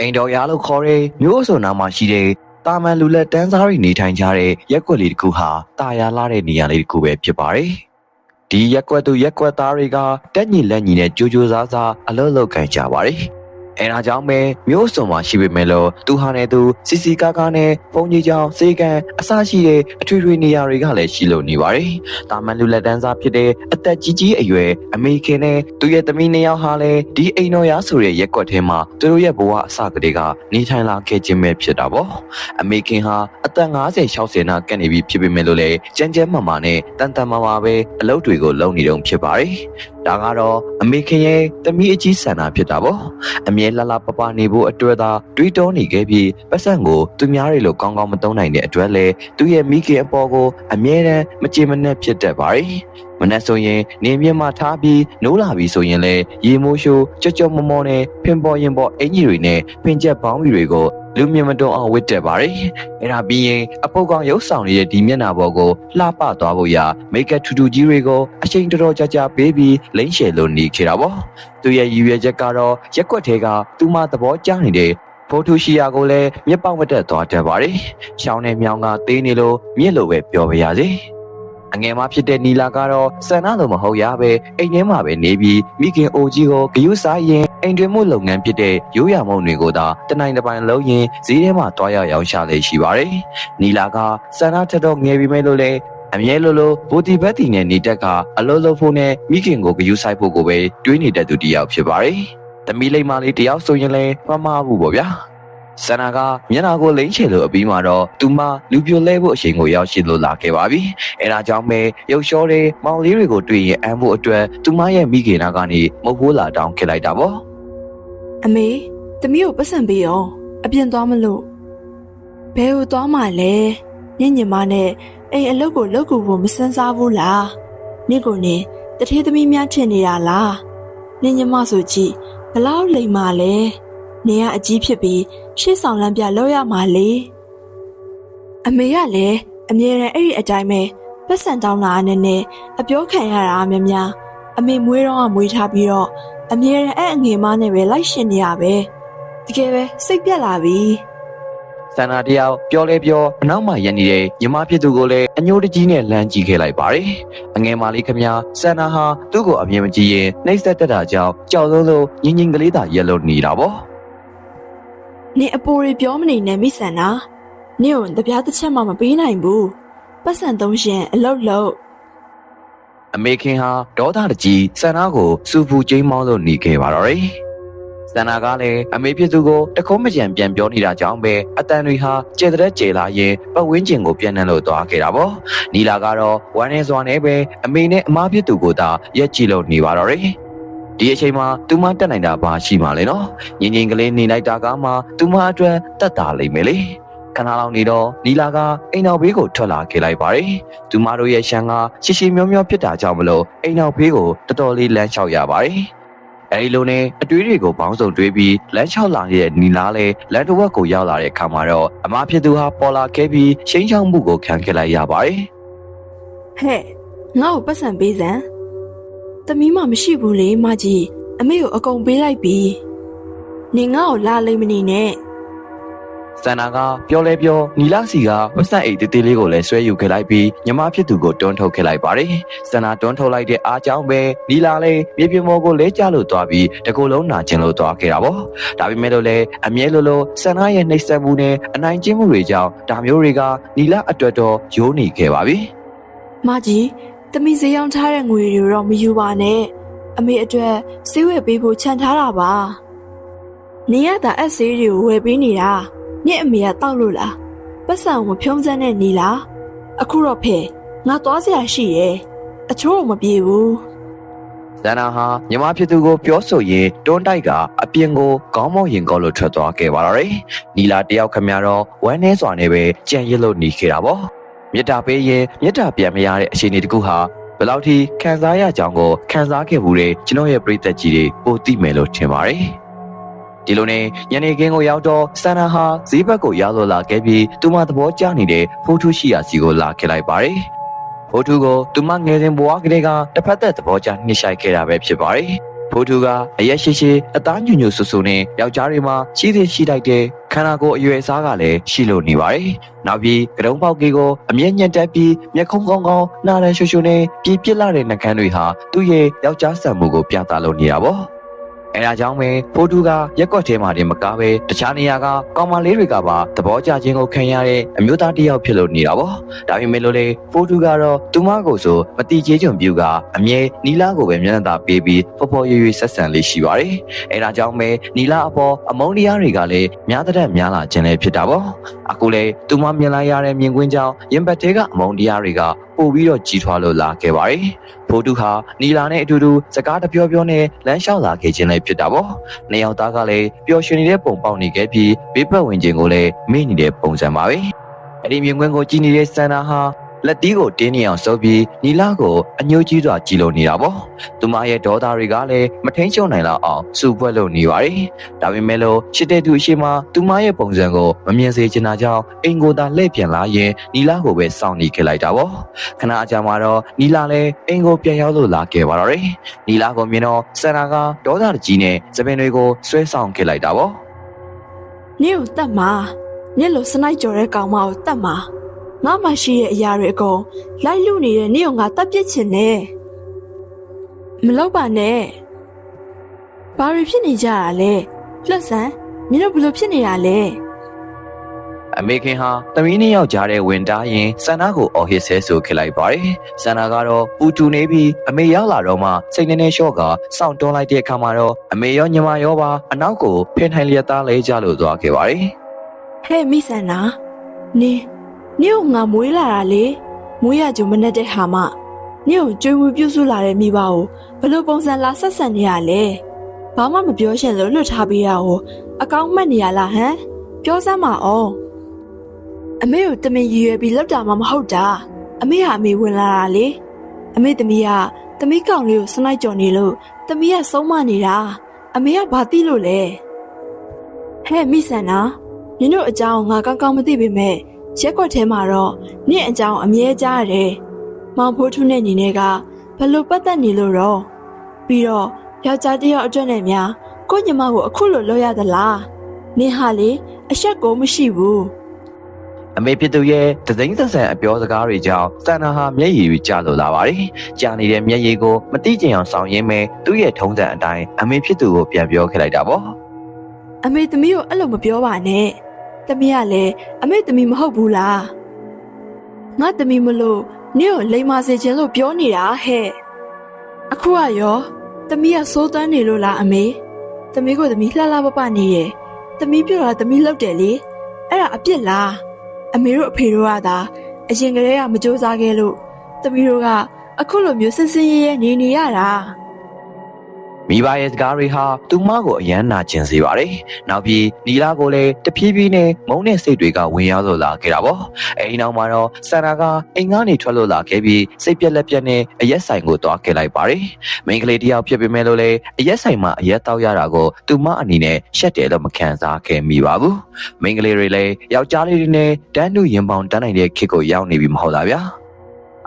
အိမ်တော်ရလို့ခေါ်တဲ့မျိုးစုံနာမှာရှိတဲ့တာမန်လူလက်တန်းစားတွေနေထိုင်ကြတဲ့ရက်ကွက်လေးတစ်ခုဟာတာယာလာတဲ့နေရာလေးတစ်ခုပဲဖြစ်ပါတယ်။ဒီရက်ကွက်သူရက်ကွက်သားတွေကတက်ညီလက်ညီနဲ့ကြိုးကြိုးစားစားအလုပ်လုပ်ကြကြပါတယ်။ အဲဒါကြောင့်ပဲမျိုးစုံမှာရှိပေမဲ့လို့သူဟာနဲ့သူစီစီကားကားနဲ့ပုံကြီးချောင်းစေကန်အစရှိတဲ့အထွေထွေနေရာတွေကလည်းရှိလို့နေပါတယ်။တာမန်လူလက်တန်းစားဖြစ်တဲ့အသက်ကြီးကြီးအရွယ်အမေခင်နဲ့သူရဲ့သမီးနှစ်ယောက်ဟာလည်းဒီအိမ်တော်ရားဆိုတဲ့ရက်ကွက်ထဲမှာသူတို့ရဲ့ဘဝအစကတည်းကနေထိုင်လာခဲ့ခြင်းပဲဖြစ်တာပေါ့။အမေခင်ဟာအသက်50 60နာကပ်နေပြီဖြစ်ပေမဲ့လို့လည်းကြမ်းကြမ်းမာမာနဲ့တန်တန်မာမာပဲအလုပ်တွေကိုလုပ်နေတုံးဖြစ်ပါတယ်။ဒါကတော့အမေခင်ရဲ့သမီးအကြီးဆန္ဒဖြစ်တာပေါ့။အမြဲလှလှပပနေဖို့အတွက်သာတွေးတောနေခဲ့ပြီးပတ်စံကိုသူများတွေလိုကောင်းကောင်းမသုံးနိုင်တဲ့အတွက်လည်းသူရဲ့မိခင်အပေါ်ကိုအမြဲတမ်းမကြေမနက်ဖြစ်တတ်ပါတယ်။မနက်ဆိုရင်နေမြင့်မှထားပြီးနိုးလာပြီဆိုရင်လည်းရေမိုးရှိုးကြော့ကြော့မောမောနဲ့ဖင်ပေါ်ရင်ပေါ်အင်ကြီးတွေနဲ့ပင်ချက်ပေါင်းကြီးတွေကို လူမြင်မတွန်းအောင်ဝတ်တက်ပါတယ်။အဲ့ဒါပြီးရင်အပုတ်ကောင်ရုပ်ဆောင်နေတဲ့ဒီမျက်နှာပေါ်ကိုလှပသွားဖို့ရမိတ်ကပ်ထူထူကြီးတွေကိုအချိန်တော်တော်ကြာကြာပေးပြီးလိမ့်ရှယ်လို့နေခဲ့တာပေါ့။သူရဲ့ရည်ရွယ်ချက်ကတော့ရက်ကွက်ထဲကသူမသဘောကျနေတဲ့ဖိုတိုရှိယာကိုလည်းမြက်ပေါက်မတက်သွားတတ်ပါတယ်။ရှောင်းနဲ့မြောင်းကသေးနေလို့မြစ်လိုပဲပြောပါရစေ။အငယ်မဖြစ်တဲ့နီလာကတော့ဆန္ဒလိုမဟုတ်ရပဲအိမ်ထဲမှာပဲနေပြီးမိခင်အိုကြီးကိုဂယုစားရင် အိမ်တွင်မှုလုပ်ငန်းဖြစ်တဲ့ရိုးရာမုံတွေကိုသာတနိုင်တစ်ပိုင်းလုံးရင်ဈေးထဲမှာတွားရောက်ရောင်းချလေရှိပါတယ်။နီလာကဆန္ဒထက်တော့ငယ်ပြီးမဲ့လို့လေအမြဲလိုလိုဘူတီဘက်တီနဲ့နေတက်ကအလုံးလုံးဖို့နဲ့မိခင်ကိုဂယုဆိုင်ဖို့ကိုပဲတွေးနေတဲ့သူတစ်ယောက်ဖြစ်ပါတယ်။သမီးလိမ္မာလေးတယောက်ဆိုရင်လည်းမမဘူးပေါ့ဗျာ။ဆန္ဒကမျက်နှာကိုလိမ့်ချေလို့အပြီးမှာတော့သူမလူပြိုလဲဖို့အချိန်ကိုရောက်ရှိလို့လာခဲ့ပါပြီ။အဲဒါကြောင့်ပဲရုပ်လျှောတွေမောင်လေးတွေကိုတွေ့ရင်အမ်းဖို့အတွက်သူမရဲ့မိခင်နာကနေမဟုတ်ဘူးလာတောင်းခဲ့လိုက်တာပေါ့ အမေသမီးကိုပတ်စံပေးရောအပြင်သွားမလို့ဘယ်ကိုသွားမှလဲညညင်မနဲ့အိမ်အလုပ်ကိုလုပ်ကိုဖို့မစမ်းစားဘူးလားနင့်ကိုနေတထေးသမီးများထင်နေတာလားညညင်မဆိုကြည့်ဘလောက်လိမ်မာလဲနေရအကြီးဖြစ်ပြီးရှေ့ဆောင်လမ်းပြလောက်ရမှာလေအမေကလည်းအမြဲတမ်းအဲ့ဒီအတိုင်းပဲပတ်စံတောင်းလာအနေနဲ့အပြောခံရတာများများအမေမွေးတော့ကမွေးထားပြီးတော့ အမြဲတမ်းအဲ့အငယ်မနဲ့ပဲလိုက်ရှင်နေရပဲတကယ်ပဲစိတ်ပြက်လာပြီ။ဆန္ဒတယောက်ပြောလဲပြောအနောက်မှရန်နေတဲ့ညီမဖြစ်သူကိုလည်းအညိုတကြီးနဲ့လမ်းကြည့်ခဲ့လိုက်ပါတယ်။အငယ်မလေးခမဆန္ဒဟာသူ့ကိုအမြင်မကြည့်ရင်နှိမ့်ဆက်တက်တာကြောင့်ကြောက်လုံးလုံးငင်းငင်းကလေးသာရက်လို့နေတာပေါ့။နင်အပိုတွေပြောမနေနဲ့မိဆန္နာနင့်ကိုတပြားတစ်ချက်မှမပေးနိုင်ဘူးပတ်စံသုံးရှင်အလုတ်လုတ် အမေခင်ဟာဒေါသတကြီးဆန္ဒကိုစူပူကျိမ်းမောင်းလို့နေခဲ့ပါတော့တယ်။ဆန္ဒကလည်းအမေဖြစ်သူကိုတခုံးမကြံပြန်ပြောနေတာကြောင့်ပဲအတန်တွေဟာကျေတဲ့ကျေလာရင်ပတ်ဝန်းကျင်ကိုပြန်နှံလို့သွားခဲ့တာပေါ့။နီလာကတော့ဝမ်းနေစွာနဲ့ပဲအမေနဲ့အမဖြစ်သူကိုသာရက်ကြည့်လို့နေပါတော့တယ်။ဒီအချိန်မှာသူမတက်နိုင်တာဘာရှိမှလဲနော်။ငင်ငင်ကလေးနေလိုက်တာကမှသူမအတွက်တက်တာလိမ့်မယ်လေ။ ခဏလောက်နေတော့နီလာကအိမ်နောက်ဘေးကိုထွက်လာခဲ့လိုက်ပါတယ်။သူမတို့ရဲ့ရှမ်းကရှီရှီမျောမျောဖြစ်တာကြောင့်မလို့အိမ်နောက်ဘေးကိုတော်တော်လေးလမ်းလျှောက်ရပါတယ်။အဲဒီလိုနဲ့အတွေးတွေကိုပေါင်းစုံတွေးပြီးလမ်းလျှောက်လာတဲ့နီလာလည်းလမ်းတစ်ဝက်ကိုရောက်လာတဲ့အခါမှာတော့အမဖြစ်သူဟာပေါ်လာခဲ့ပြီးရှင်းချောင်းမှုကိုခံခဲ့လိုက်ရပါတယ်ဟဲ့ငါ့ကိုပတ်စံပေးစမ်းသမီးမှမရှိဘူးလေမကြီးအမေကိုအကုန်ပေးလိုက်ပြီနင်ငါ့ကိုလာလိမ့်မနေနဲ့။ စန္နာကပြောလဲပြောနီလာစီကဝက်ဆက်အိတ်တေးသေးလေးကိုလည်းဆွဲယူခဲ့လိုက်ပြီးညီမဖြစ်သူကိုတွန်းထုတ်ခဲ့လိုက်ပါတယ်။စန္နာတွန်းထုတ်လိုက်တဲ့အားကြောင့်ပဲနီလာလည်းမြေပြင်ပေါ်ကိုလဲကျလို့သွားပြီးတကူလုံးနာကျင်လို့သွားခဲ့တာပေါ့။ဒါပေမဲ့လို့လည်းအမြဲလိုလိုစန္နာရဲ့နှိပ်စက်မှုနဲ့အနိုင်ကျင့်မှုတွေကြောင့်ဒါမျိုးတွေကနီလာအတွက်တော့ယိုးနေခဲ့ပါပြီ။မကြီးသမီးဈေးရောက်ထားတဲ့ငွေတွေတော့မယူပါနဲ့အမေအတွက်စေးဝယ်ပေးဖို့ခြံထားတာပါနေရတာအက်ဆေးတွေကိုဝယ်ပေးနေတာ ညစ်အမေကတောက်လို့လားပတ်စံကိုမဖြုံးစမ်းတဲ့နေလားအခုတော့ဖေငါသွားစရာရှိရဲ့အချိုးကိုမပြေဘူးဇန္နာဟာညီမဖြစ်သူကိုပြောဆိုရင်တွန်းတိုက်ကအပြင်ကိုခေါင်းမောက်ရင်ကောလို့ထွက်သွားခဲ့ပါတော့တယ်။နီလာတယောက်ခမရတော့ဝမ်းနေစွာနဲ့ပဲကြံရစ်လို့နေခဲ့တာပေါ့။မြစ်တာပေးရင်မြစ်တာပြန်မရတဲ့အခြေအနေတကူဟာဘယ်လောက်ထိခံစားရကြောင်းကိုခံစားခဲ့မှုတွေကျွန်တော်ရဲ့ပရိသတ်ကြီးတွေပိုသိမယ်လို့ထင်ပါတယ်။ ဒီလိုနဲ့ညနေခင်းကိုရောက်တော့ဆန္ဒဟာဈေးဘက်ကိုရောက်လို့လာခဲ့ပြီးသူမသဘောကျနေတဲ့ဖိုးထုရှိရာစီကိုလာခဲ့လိုက်ပါတယ်။ဖိုးထုကိုသူမငယ်စဉ်ဘဝကလေးကတစ်ဖက်သက်သဘောကျနှိမ့်ဆိုင်ခဲ့တာပဲဖြစ်ပါတယ်။ဖိုးသူကအရက်ရှိရှိအသားညွညွဆူဆူနဲ့ယောက်ျားတွေမှာရှိသေးရှိတိုက်တဲ့ခန္ဓာကိုယ်အရွယ်စားကလည်းရှိလို့နေပါတယ်။နောက်ပြီးကတုံးပေါက်ကြီးကိုအမျက်ညက်တက်ပြီးမျက်ခုံးကောင်းကောင်းနားရန်ရှူရှူနဲ့ပြပြစ်လာတဲ့နှကန်းတွေဟာသူ့ရဲ့ယောက်ျားဆံမှုကိုပြသလို့နေတာပေါ့။ အဲဒါကြောင့်ပဲဖိုးသူကရက်ကွက်ထဲမှာတင်မကားပဲတခြားနေရာကကောင်မလေးတွေကပါသဘောကျခြင်းကိုခံရတဲ့အမျိုးသားတစ်ယောက်ဖြစ်လို့နေတာပေါ့။ဒါပေမဲ့လို့လေဖိုးသူကတော့သူမကိုဆိုမတိချေချွန်ပြူကအမြဲနီလာကိုပဲမျက်နှာသာပေးပြီးဖော်ဖော်ရွရွဆက်ဆံလေးရှိပါတယ်။အဲဒါကြောင့်ပဲနီလာအပေါ်အမုန်းတရားတွေကလည်းများတဲ့များလာခြင်းလည်းဖြစ်တာပေါ့။အခုလေသူမမြင်လိုက်ရတဲ့မြင်ကွင်းကြောင့်ရင်ဘတ်သေးကအမုန်းတရားတွေက ပို့ပြီးတော့ကြီးထွားလို့လာခဲ့ပါတယ်။ဖိုးတူဟာနီလာနဲ့အတူတူစကားတပြောပြောနဲ့လမ်းလျှောက်လာခဲ့ခြင်းလည်းဖြစ်တာပေါ့။နှစ်ယောက်သားကလည်းပျော်ရွှင်နေတဲ့ပုံပေါက်နေခဲ့ပြီးဘေးပတ်ဝန်းကျင်ကိုလည်းမေ့နေတဲ့ပုံစံပါပဲ။အဲ့ဒီမြင်ကွင်းကိုကြည့်နေတဲ့စန္ဒာဟာ လက်တီးကိုတင်းနေအောင်စုပ်ပြီးနီလာကိုအညှိုးကြီးစွာကြည်လို့နေတာပေါ့။သူမရဲ့ဒေါသတွေကလည်းမထိန်ချုံနိုင်လောက်အောင်စူပွက်လို့နေပါတယ်။ဒါပေမဲ့လို့ရှစ်တဲ့သူအရှိမသူမရဲ့ပုံစံကိုမမြင်စေချင်တာကြောင့်အိမ်ကိုသာလှည့်ပြန်လာရင်နီလာကိုပဲစောင့်နေခဲ့လိုက်တာပေါ့။ခဏအကြာမှာတော့နီလာလည်းအိမ်ကိုပြန်ရောက်လို့လာခဲ့ပါတော့တယ်။နီလာကိုမြင်တော့စန္ဒာကဒေါသတကြီးနဲ့သပင်တွေကိုဆွဲဆောင်ခဲ့လိုက်တာပေါ့။နင့်ကိုတတ်မှာနင့်လိုစနိုက်ကြော်တဲ့ကောင်မကိုတတ်မှာ ငါမှရှိတဲ့အရာတွေအကုန်လိုက်လူနေတဲ့နင့်ကိုငါတတ်ပြစ်ချင်တယ်မလောက်ပါနဲ့ဘာတွေဖြစ်နေကြတာလဲလှက်ဆန်းနင်တို့ဘယ်လိုဖြစ်နေတာလဲအမေခင်ဟာသမီးနှစ်ယောက်ကြားတဲ့ဝင်တားရင်ဆန္ဒကိုအော်ဟစ်ဆဲဆိုခစ်လိုက်ပါတယ်။ဆန္ဒကတော့ပူတူနေပြီးအမေရောက်လာတော့မှစိတ်နေနေလျှော့ကစောင့်တွန်းလိုက်တဲ့အခါမှာတော့အမေရောညီမရောပါအနောက်ကိုဖင်ထိုင်လျက်သားလဲကြလို့သွားခဲ့ပါတယ်ဟဲ့မိဆန်နာနင် နင့်ကိုငါမွေးလာတာလေမွေးရကြုံမနဲ့တဲ့ဟာမနင့်ကိုကြွေးဝူပြုစုလာတဲ့မိဘကိုဘယ်လိုပုံစံလာဆက်ဆံနေရလဲဘာမှမပြောရှင်လို့လွတ်ထားပေးရကိုအကောင်းမှတ်နေရလားဟမ်ပြောစမ်းပါအောင်အမေကိုတမင်ရည်ရွယ်ပြီးလောက်တာမှမဟုတ်တာအမေဟာအမေဝင်လာတာလေအမေသမီးကသမီးကောင်လေးကိုစနိုက်ကြော်နေလို့သမီးကဆုံးမနေတာအမေကဘာသိလို့လဲဟဲ့မိဆန်နာနင်တို့အကြောင်းငါကောင်းကောင်းမသိပေမဲ့ ရက်ကွက်ထဲမှာတော့နင့်အကြောင်းအမြဲကြားရတယ်မောင်ဖိုးထုနဲ့ညီနဲ့ကဘလို့ပတ်သက်နေလို့တော့ပြီးတော့ယောက်ျားတစ်ယောက်အတွက်နဲ့များကိုညီမကိုအခုလိုလုပ်ရသလားနင်ဟာလေအဆက်ကိုမရှိဘူး။အမေဖြစ်သူရဲ့သသိန်းသက်ဆန်အပြောစကားတွေကြောင့်ဆန္ဒဟာမျက်ရည်တွေကျလို့လာပါတယ်။ကြာနေတဲ့မျက်ရည်ကိုမတိကျင်အောင်ဆောင်ရင်းမဲ့သူ့ရဲ့ထုံးစံအတိုင်းအမေဖြစ်သူကိုပြန်ပြောခဲ့လိုက်တာပေါ့။အမေသမီးကိုအဲ့လိုမပြောပါနဲ့ သမီးကလည်းအမေသမီးမဟုတ်ဘူးလားငါသမီးမလို့နင့်ကိုလိမ်မာစေခြင်းလို့ပြောနေတာဟဲ့အခုကရောသမီးကစိုးသွမ်းနေလို့လားအမေသမီးကိုသမီးလှလှပပနေတယ်သမီးပြောတာသမီးလောက်တယ်လေအဲ့ဒါအပြစ်လားအမေတို့အဖေတို့ကသာအရင်ကတည်းကမကြိုးစားခဲ့လို့သမီးတို့ကအခုလိုမျိုးစင်စင်ရဲရဲနေနေရတာ မိဘရဲ့စကားတွေဟာသူမကိုအယမ်းနာကျင်စေပါတယ်။နောက်ပြီးနီလာကိုလည်းတဖြည်းဖြည်းနဲ့မုန်းတဲ့စိတ်တွေကဝင်ရောက်လို့လာခဲ့တာပေါ့။အဲဒီနောက်မှာတော့ဆန္ဒကအိမ်ကနေထွက်လို့လာခဲ့ပြီးစိတ်ပြက်လက်ပြက်နဲ့အရက်ဆိုင်ကိုသွားခဲ့လိုက်ပါတယ်။မိန်းကလေးတယောက်ဖြစ်ပေမဲ့လို့လည်းအရက်ဆိုင်မှာအရက်တောက်ရတာကိုသူမအနေနဲ့ရှက်တယ်လို့မခံစားခဲ့မိပါဘူး။မိန်းကလေးတွေလည်းယောက်ျားလေးတွေနဲ့တန်းတူရင်ပေါင်တန်းနိုင်တဲ့ခေတ်ကိုရောက်နေပြီမဟုတ်လားဗျာ။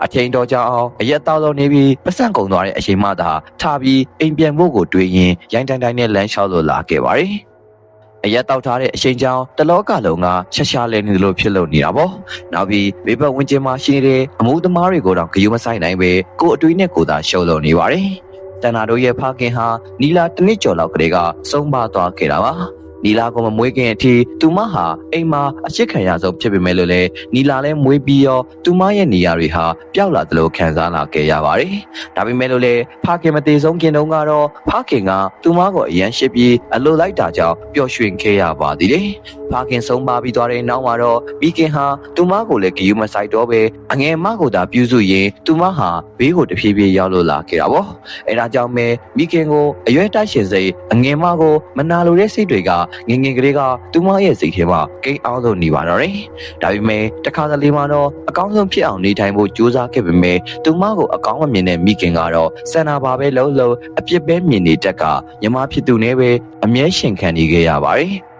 အချိန်တော်ကြောင်အောင်အရက်တောက်လုံးနေပြီးပတ်စံကုန်သွားတဲ့အချိန်မှသာထားပြီးအိမ်ပြန်ဖို့ကိုတွေးရင်ရိုင်းတိုင်းတိုင်းနဲ့လမ်းလျှောက်လို့လာခဲ့ပါတယ်။အရက်တောက်ထားတဲ့အချိန်ကြောင်တလောကလုံးကရှာရှာလဲနေလို့ဖြစ်လို့နေတာပေါ့။နောက်ပြီးဘေးဘက်ဝင်းကျင်မှာရှိနေတဲ့အမှုသမားတွေကိုတော့ဂယုမဆိုင်နိုင်ပဲကိုယ်အတွေးနဲ့ကိုယ်သာရှုံလို့နေပါတယ်။တန်နာတို့ရဲ့ဖခင်ဟာနီလာတစ်နှစ်ကျော်လောက်ကလေးကဆုံးပါသွားခဲ့တာပါ။ နီလာကိုမမွေးခင်အထိသူမဟာအိမ်မှာအချစ်ခံရဆုံးဖြစ်ပေမဲ့လို့လည်းနီလာလည်းမွေးပြီးရောသူမရဲ့နေရာတွေဟာပျောက်လာသလိုခံစားလာခဲ့ရပါတယ်။ဒါပေမဲ့လို့လည်းဖခင်မသေးဆုံးခင်တုန်းကတော့ဖခင်ကသူမကိုအရန်ရှစ်ပြီးအလိုလိုက်တာကြောင့်ပျော်ရွှင်ခဲ့ရပါသေးတယ်။ဖခင်ဆုံးပါပြီးသွားတဲ့နောက်မှာတော့မိခင်ဟာသူမကိုလည်းဂယူမဆိုင်တော့ပဲအငယ်မကိုသာပြုစုရင်သူမဟာဘေးကိုတဖြည်းဖြည်းရောက်လို့လာခဲ့တာပေါ့။အဲဒါကြောင့်ပဲမိခင်ကိုအရွယ်တိုက်ရှင်စိတ်အငယ်မကိုမနာလိုတဲ့စိတ်တွေကငငယ်ကလေးကသူမရဲ့စိတ်ထဲမှာကိန်းအောင်လို့နေပါတော့တယ်။ဒါပေမဲ့တခါတလေမှတော့အကောင်းဆုံးဖြစ်အောင်နေထိုင်ဖို့ကြိုးစားခဲ့ပေမဲ့သူမကိုအကောင်းမမြင်တဲ့မိခင်ကတော့စန္နာပါပဲလုံးလုံးအပြစ်ပဲမြင်နေတက်ကညီမဖြစ်သူနဲ့ပဲအမြဲရှင်ခံနေခဲ့ရပါတယ်။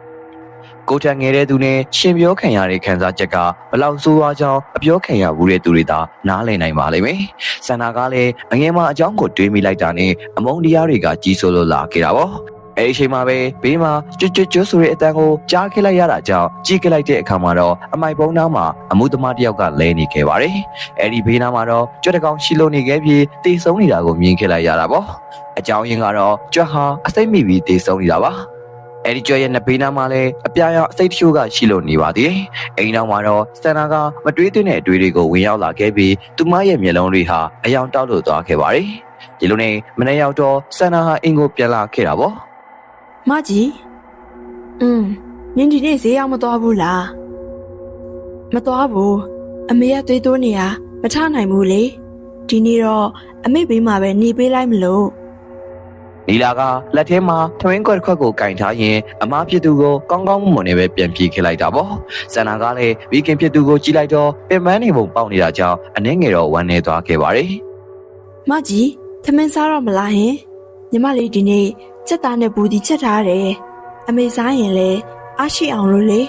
ကိုထံငယ်တဲ့သူနဲ့ရှင်ပြောခံရတဲ့ခံစားချက်ကဘလောက်ဆိုးရွားကြောင်းအပြောခံရဘူးတဲ့သူတွေသာနားလည်နိုင်ပါလိမ့်မယ်။ဆန္ဒကလည်းအငယ်မအကြောင်းကိုတွေးမိလိုက်တာနဲ့အမုန်းတရားတွေကကြီးစိုးလို့လာခဲ့တာပေါ့။ အဲဒီအချိန်မှာပဲဘေးမှာကျွတ်ကျွတ်ကျွတ်ဆိုတဲ့အတန်ကိုကြားခဲ့လိုက်ရတာကြောင့်ကြည့်ခဲ့လိုက်တဲ့အခါမှာတော့အမိုက်ပုံးသားမှာအမှုသမားတစ်ယောက်ကလဲနေခဲ့ပါတယ်။အဲဒီဘေးနားမှာတော့ကြွက်တကောင်ရှိလို့နေခဲ့ပြီးတေဆုံးနေတာကိုမြင်ခဲ့လိုက်ရတာပေါ့။အကြောင်းရင်းကတော့ကြွက်ဟာအစိမ့်မိပြီးတေဆုံးနေတာပါ။အဲဒီကြွက်ရဲ့နှစ်ဘေးနားမှာလည်းအပြာရောင်အစိတ်တချို့ကရှိလို့နေပါသေးတယ်။အိမ်နောက်မှာတော့စတနာကမတွေးသွင်းတဲ့အတွေးတွေကိုဝင်ရောက်လာခဲ့ပြီးသူမရဲ့မျက်လုံးတွေဟာအယောင်တောက်လို့သွားခဲ့ပါတယ်။ဒီလိုနဲ့မနေ့ရောက်တော့စတနာဟာအင်ကိုပြန်လာခဲ့တာပေါ့။ မကြီးอืมနင်ဒီနေ့ဈေးရောက်မသွားဘူးလားမသွားဘူးအမေကသွေးတိုးနေရမထနိုင်ဘူးလေဒီနေ့တော့အမေဘေးမှာပဲနေပေးလိုက်မလို့နီလာကလက်ထဲမှာထမင်းခွက်တစ်ခွက်ကိုကင်ထားရင်အမားဖြစ်သူကိုကောင်းကောင်းမွန်မွန်နဲ့ပဲပြန်ပြေးခဲ့လိုက်တာပေါ့ဆန္နာကလည်းဝီကင်ဖြစ်သူကိုကြည့်လိုက်တော့ပင်ပန်းနေပုံပေါက်နေတာကြောင့်အနှင်းငယ်တော့ဝမ်းနေသွားခဲ့ပါတယ်မကြီးသမင်းစားတော့မလားဟင်ညီမလေးဒီနေ့ ချက်သားနဲ့ဘူးဒီချက်ထားတယ်အမေစားရင်လည်းအားရှိအောင်လို့လေ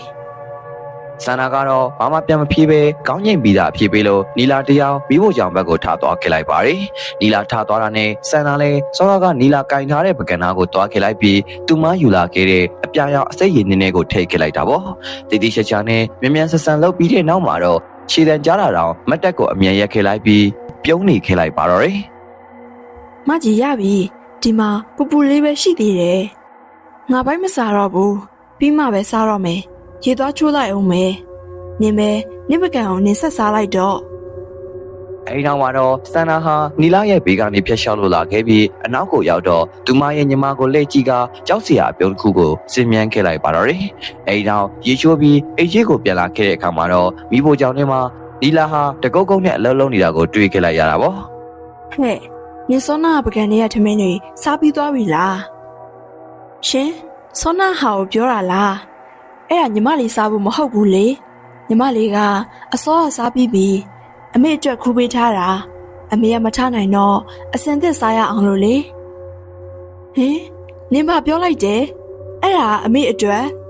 ဆန္နာကတော့ဘာမှပြန်မဖြေပဲကောင်းကျင်ပြီးသားဖြေပေးလို့နီလာတရားမိဖို့ကြောင့်ဘက်ကိုထားသွားခဲ့လိုက်ပါတယ်နီလာထားသွားတာနဲ့ဆန္နာလည်းစောစောကနီလာကင်ထားတဲ့ပကံနာကိုသွားခဲ့လိုက်ပြီးသူမယူလာခဲ့တဲ့အပြာရောင်အစိတ်ရည်နည်းနည်းကိုထိတ်ခဲ့လိုက်တာပေါ့တီတီချာချာနဲ့မြန်မြန်ဆန်ဆန်လုပ်ပြီးတဲ့နောက်မှာတော့ခြေတံကြားတာတော့မတ်တက်ကိုအမြန်ရက်ခဲ့လိုက်ပြီးပြုံးနေခဲ့လိုက်ပါတော့တယ်မကြီးရပြီ ဒီမှာပူပူလေးပဲရှိသေးတယ်ငါဘိုက်မစားတော့ဘူးပြီးမှပဲစားတော့မယ်ရေသွားချိုးလိုက်အောင်မယ်နင်ပဲနင့်ပကံအောင်နင်ဆက်စားလိုက်တော့အဲဒီနောက်မှာတော့စန္နာဟာနီလာရဲ့ဘေးကနေဖျက်လျှောက်လို့လာခဲ့ပြီးအနောက်ကိုရောက်တော့သူမရဲ့ညီမကိုလှည့်ကြည့်ကကြောက်စရာအပြုံးတစ်ခုကိုစင်မြန်းခဲ့လိုက်ပါတော့တယ်။အဲဒီနောက်ရေချိုးပြီးအိတ်ကြီးကိုပြန်လာခဲ့တဲ့အခါမှာတော့မိဖို့ကြောင့်ထဲမှာနီလာဟာတကုတ်ကုတ်နဲ့အလုံးလုံးနေတာကိုတွေ့ခဲ့လိုက်ရတာပေါ့ဟဲ့ နင်စောနာပကံလေးရထမင်းတွေစားပြီးသွားပြီလားရှင်စောနာဟာကိုပြောတာလားအဲ့ဒါညီမလေးစားဖို့မဟုတ်ဘူးလေညီမလေးကအစောကစားပြီးပြီအမေအတွက်ခူးပေးထားတာအမေကမထနိုင်တော့အစင်သစ်စားရအောင်လို့လေဟင်နင်ဘာပြောလိုက်တယ်အဲ့ဒါအမေအတွက်။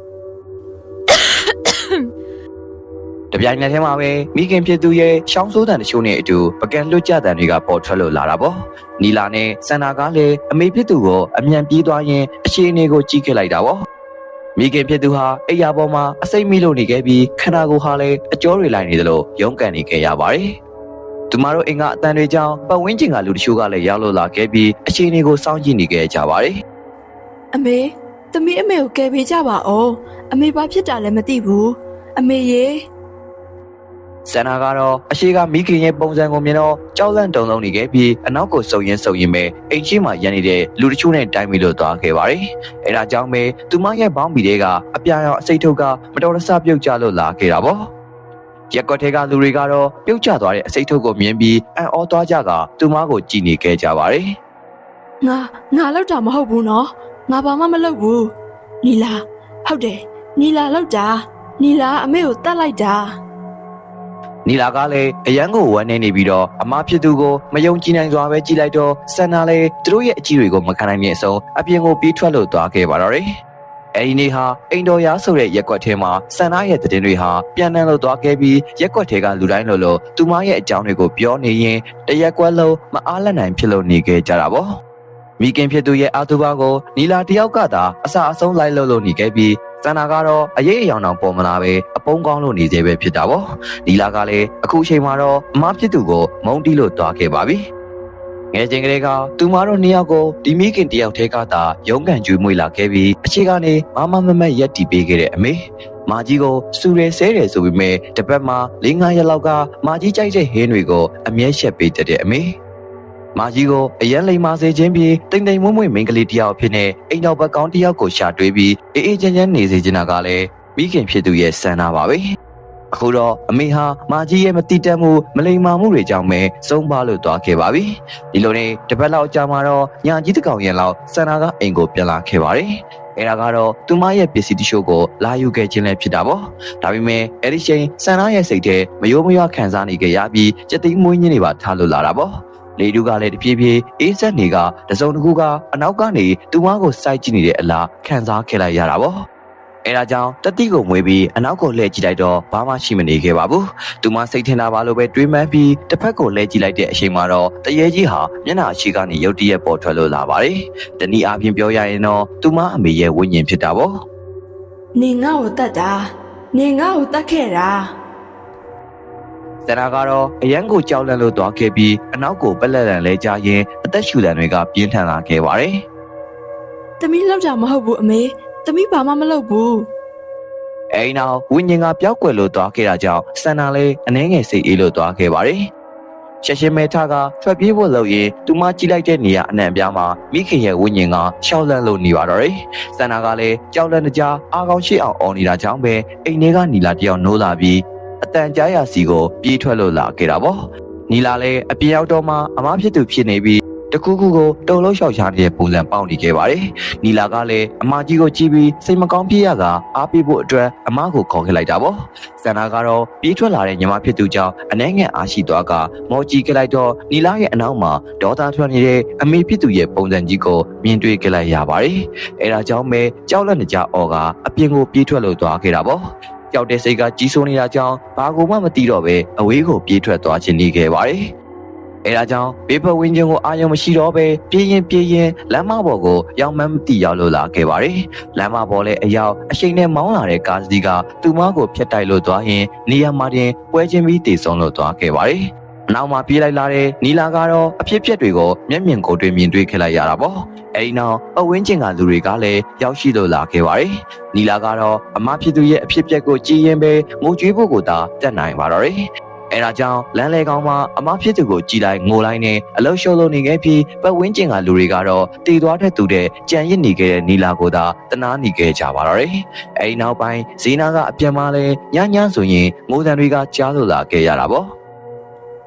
တပြိုင်နက်တည်းမှာပဲမိခင်ဖြစ်သူရဲ့ရှောင်းစိုးတန်တချို့နဲ့အတူပကံလွတ်ကြတန်တွေကပေါ်ထွက်လို့လာတာပေါ့။နီလာနဲ့စန္နာကလည်းအမေဖြစ်သူကိုအမြန်ပြေးသွားရင်အခြေအနေကိုကြည့်ခဲ့လိုက်တာပေါ့။မိခင်ဖြစ်သူဟာအိယာပေါ်မှာအစိမ့်မိလို့နေခဲ့ပြီးခန္ဓာကိုယ်ဟာလည်းအကျောတွေလိုက်နေသလိုရုန်းကန်နေခဲ့ရပါတယ်။သူမတို့အိမ်ကအတန်တွေကြောင့်ပတ်ဝန်းကျင်ကလူတချို့ကလည်းရောက်လို့လာခဲ့ပြီးအခြေအနေကိုစောင့်ကြည့်နေခဲ့ကြပါတယ်။အမေသမီးအမေကိုကယ်ပေးကြပါဦးအမေဘာဖြစ်တာလဲမသိဘူးအမေရေ ဆန္နာကတော့အရှိကမိခင်ရဲ့ပုံစံကိုမြင်တော့ကြောက်လန့်တုန်လုံးနေခဲ့ပြီးအနောက်ကိုစုံရင်စုံရင်ပဲအိမ်ရှိမှရန်နေတဲ့လူတချို့နဲ့တိုင်ပြီးလို့သွားခဲ့ပါတယ်။အဲဒါကြောင့်ပဲသူမရဲ့ဘောင်းဘီတွေကအပြာရောင်အစိတ်ထုတ်ကမတော်တဆပြုတ်ကျလို့လာခဲ့တာပေါ့။ရက်ကွက်ထဲကလူတွေကတော့ပြုတ်ကျသွားတဲ့အစိတ်ထုတ်ကိုမြင်ပြီးအံ့ဩသွားကြကသူမကိုကြည်နေခဲ့ကြပါတယ်ငါငါလောက်တာမဟုတ်ဘူးနော်ငါဘာမှမလုပ်ဘူးနီလာဟုတ်တယ်နီလာလောက်တာနီလာအမေကိုတတ်လိုက်တာ။ နီလာကလည်းအရန်ကိုဝမ်းနေနေပြီးတော့အမဖြစ်သူကိုမယုံကြည်နိုင်စွာပဲကြည်လိုက်တော့ဆန္နာလည်းသူတို့ရဲ့အကြည့်တွေကိုမခံနိုင်တဲ့အဆုံးအပြင်ကိုပြေးထွက်လို့သွားခဲ့ပါတော့တယ်။အဲဒီနေ့ဟာအိမ်တော်ရားဆိုတဲ့ရက်ကွက်ထဲမှာစန္ဒရဲ့တည်င်းတွေဟာပြန်နှံလို့သွားခဲ့ပြီးရက်ကွက်ထဲကလူတိုင်းလိုလိုသူမရဲ့အကြောင်းတွေကိုပြောနေရင်တရက်ကွက်လုံးမအားလက်နိုင်ဖြစ်လို့နေခဲ့ကြတာပေါ့မိခင်ဖြစ်သူရဲ့အာသူဘကိုနီလာတယောက်ကသာအစအဆုံးလိုက်လို့လို့နေခဲ့ပြီး စန္ဒကတော့အရေးအယောင်တောင်ပေါ်မလာပဲအပုံးကောင်းလို့နေသေးပဲဖြစ်တာပေါ့နီလာကလည်းအခုအချိန်မှာတော့အမဖြစ်သူကိုမုန်းတီးလို့သွားခဲ့ပါပြီငယ်ချင်းကလေးကသူမတို့နှစ်ယောက်ကိုဒီမိခင်တယောက်တည်းကသာရုန်းကန်ကြွေးမွေးလာခဲ့ပြီးအခြေကနေမမမမက်ရက်တီပေးခဲ့တဲ့အမေမာကြီးကိုစူရဲဆဲတယ်ဆိုပေမဲ့တပတ်မှာ၄၅ရက်လောက်ကမာကြီးကြိုက်တဲ့ဟင်းတွေကိုအမြဲရှက်ပေးတတ်တဲ့အမေ မာကြီးကိုအရန်လိမ်မာစေခြင်းပြီးတိမ်တိမ်မွမ့်မွေ့မိန်းကလေးတယောက်ဖြစ်နေအိမ်တော်ဘက်ကောင်းတယောက်ကိုရှာတွေးပြီးအေးအေးချမ်းချမ်းနေစေချင်တာကလည်းမိခင်ဖြစ်သူရဲ့စံနာပါပဲအခုတော့အမေဟာမာကြီးရဲ့မတိတက်မှုမလိမ္မာမှုတွေကြောင့်ပဲဆုံးပါလို့သွားခဲ့ပါပြီဒီလိုနဲ့တပတ်လောက်ကြာမှတော့ညာကြီးတစ်ကောင်ရင်လောက်စန္နာကအိမ်ကိုပြန်လာခဲ့ပါတယ်အဲ့ဒါကတော့သူမရဲ့ပစ္စည်းတချို့ကိုလာယူခဲ့ခြင်းလည်းဖြစ်တာပေါ့ဒါပေမဲ့အဲ့ဒီချိန်စန္နာရဲ့စိတ်ထဲမယိုးမရွခံစားနေကြရပြီးစက်သိမ်းမွေးညင်းတွေပါထားလို့လာတာပေါ့ လေတူကလည်းတပြေးပြေးအေးဆက်နေကတစုံတစ်ခုကအနောက်ကနေသူမကိုစိုက်ကြည့်နေတဲ့အလားခံစားခဲ့လိုက်ရတာပေါ့အဲဒါကြောင့်တတိကိုမွေးပြီးအနောက်ကိုလှည့်ကြည့်လိုက်တော့ဘာမှရှိမနေခဲ့ပါဘူး။သူမစိတ်ထင်တာပါလို့ပဲတွေးမှန်းပြီးတစ်ဖက်ကိုလှည့်ကြည့်လိုက်တဲ့အချိန်မှာတော့တရေကြီးဟာမျက်နှာအရှိကနေရုတ်တရက်ပေါ်ထွက်လို့လာပါတယ်။တနည်းအားဖြင့်ပြောရရင်တော့သူမအမေရဲ့ဝိညာဉ်ဖြစ်တာပေါ့နေငါ့ကိုတတ်တာနေငါ့ကိုတတ်ခဲ့တာ။ စန္ဒာကတော့အရန်ကိုကြောက်လန့်လို့သွားခဲ့ပြီးအနောက်ကိုပက်လက်လန်လဲကြရင်အသက်ရှူတန်တွေကပြင်းထန်လာခဲ့ပါတယ်။သမီးလောက်တာမဟုတ်ဘူးအမေသမီးဘာမှမလုပ်ဘူးအဲဒီနောက်ဝိညာဉ်ကပျောက်ကွယ်လို့သွားခဲ့တာကြောင့်စန္ဒာလည်းအနှဲငယ်စိတ်အေးလို့သွားခဲ့ပါတယ်။ရှက်ရှင်းမဲထကထွက်ပြေးဖို့လုပ်ရင်သူမကြည့်လိုက်တဲ့နေရာအနှံ့အပြားမှာမိခင်ရဲ့ဝိညာဉ်ကရှောက်လန့်လို့နေပါတော့တယ်။စန္ဒာကလည်းကြောက်လန့်တကြားအားကောင်းရှိအောင်အော်နေတာကြောင့်ပဲအိမ်ထဲကနီလာတယောက်နိုးလာပြီး အတန်ကြားရစီကိုပြေးထွက်လို့လာခဲ့တာပေါ့။နီလာလည်းအပြင်ရောက်တော့မှအမဖြစ်သူဖြစ်နေပြီးတကူကူကိုတုံလုံးလျှောက်ရှာနေတဲ့ပုံစံပေါက်နေခဲ့ပါတယ်။နီလာကလည်းအမကြီးကိုကြည့်ပြီးစိတ်မကောင်းဖြစ်ရကအားပေးဖို့အတွက်အမကိုခေါ်ခဲ့လိုက်တာပေါ့။စန္ဒာကတော့ပြေးထွက်လာတဲ့ညီမဖြစ်သူကြောင့်အနှဲငယ်အားရှိသွားကမော်ကြီးခဲ့လိုက်တော့နီလာရဲ့အနောက်မှာဒေါသထွက်နေတဲ့အမေဖြစ်သူရဲ့ပုံစံကြီးကိုမြင်တွေ့ခဲ့လိုက်ရပါတယ်။အဲဒါကြောင့်ပဲကြောက်လန့်နေကြအော်ကအပြင်ကိုပြေးထွက်လို့သွားခဲ့တာပေါ့။ ကြောက်တဲ့စိတ်ကကြီးစိုးနေတာကြောင့်ဘာကိုမှမသိတော့ပဲအဝေးကိုပြေးထွက်သွားခြင်းနေခဲ့ပါတယ်။အဲဒါကြောင့်ဘေးဘဝင်းချင်းကိုအာရုံမရှိတော့ပဲပြေးရင်ပြေးရင်လမ်းမပေါ်ကိုရောက်မှန်းမသိရောက်လို့လာခဲ့ပါတယ်။လမ်းမပေါ်လည်းအရောက်အရှိန်နဲ့မောင်းလာတဲ့ကားစီးကသူမကိုဖျက်တိုက်လို့သွားရင်နေရာမှာတင်ပွဲချင်းပြီးတည်ဆုံးလို့သွားခဲ့ပါတယ်။အ နောက်မှာပြေးလိုက်လာတဲ့နီလာကတော့အဖြစ်အပျက်တွေကိုမျက်မြင်ကိုယ်တွေ့မြင်တွေ့ခဲ့လိုက်ရတာပေါ့။အဲဒီနောက်အဝင်းကျင်ကလူတွေကလည်းရောက်ရှိလို့လာခဲ့ပါတယ်။နီလာကတော့အမဖြစ်သူရဲ့အဖြစ်အပျက်ကိုကြည်ရင်ပဲငိုကြွေးဖို့ကိုသာတက်နိုင်ပါတော့တယ်။အဲဒါကြောင့်လမ်းလေကောင်းမှာအမဖြစ်သူကိုကြည်လိုက်ငိုလိုက်နဲ့အလုရှုံလို့နေခဲ့ပြီးပတ်ဝန်းကျင်ကလူတွေကတော့တည်သွားတဲ့သူတဲ့ကြံရစ်နေခဲ့တဲ့နီလာကိုသာတနာနေခဲ့ကြပါတော့တယ်။အဲဒီနောက်ပိုင်းဇီနာကအပြန်มาလဲညညဆိုရင်ငိုတန်တွေကကြားလို့လာခဲ့ရတာပေါ့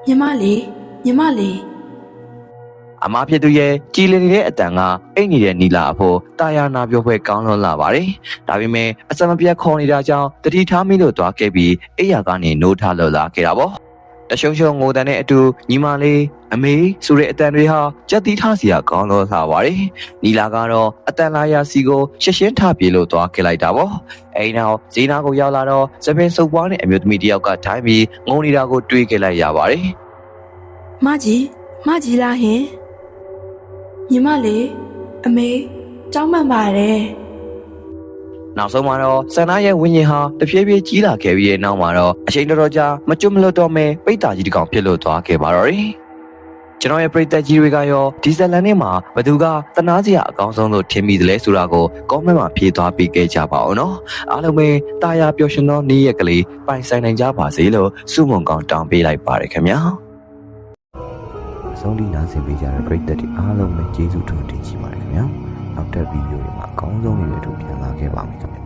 ညီမလေးညီမလေး။အမဖြစ်သူရဲ့ကြည်လင်နေတဲ့အတန်ကအိတ်နေတဲ့နီလာအဖို့တာယာနာပြောဖွဲကောင်းလွန်လာပါတယ်။ဒါပေမဲ့အစမပြတ်ခေါ်နေတာကြောင့်တတိထားမိလို့သွားခဲ့ပြီးအိယာကနေနိုးထလို့လာခဲ့တာပေါ့။တရှုံရှုံငိုတန်တဲ့အတူညီမလေးအမေဆိုတဲ့အတန်တွေဟာကြက်တီးထားစီကကောင်းလို့လာပါတယ်။နီလာကတော့အတန်လာယာစီကိုရှင်းရှင်းထပြေလို့သွားခဲ့လိုက်တာပေါ့။အဲဒီနောက်ဇီနာကိုရောက်လာတော့သပင်စုပ်ပွားတဲ့အမျိုးသမီးတစ်ယောက်ကထိုင်ပြီးငုံနေတာကိုတွေးခဲ့လိုက်ရပါတယ်။ မကြီးမကြီးလားဟင်ညီမလေးအမေကြောက်မှန်ပါတယ်နောက်ဆုံးမှာတော့ဆန္ဒရဲ့ဝိညာဉ်ဟာတဖြည်းဖြည်းကြီးလာခဲ့ပြီးတဲ့နောက်မှာတော့အချိန်တော်တော်ကြာမကျွတ်မလွတ်တော့မဲပိတ်တာကြီးတစ်ကောင်ဖြစ်လို့သွားခဲ့ပါတော့တယ်။ကျွန်တော်ရဲ့ပရိသတ်ကြီးတွေကရောဒီဇလန်နဲ့မှာဘသူကတနာစရာအကောင်းဆုံးလို့ထင်မိတယ်လဲဆိုတာကို comment မှာဖြေသွားပေးခဲ့ကြပါအောင်နော်။အားလုံးပဲတာယာပျော်ရွှင်သောနေ့ရက်ကလေးပိုင်ဆိုင်နိုင်ကြပါစေလို့ဆုမွန်ကောင်းတောင်းပေးလိုက်ပါရခင်ဗျာ။ အဆုံးထိနားဆင်ပေးကြတဲ့ပရိသတ်တွေအားလုံးပဲကျေးဇူးတင်တင်ရှိပါတယ်ခင်ဗျာနောက်တဲ့ဗီဒီယိုတွေမှာအကောင်းဆုံးတွေအတူပြန်လာခဲ့ပါမယ်ခင်ဗျာ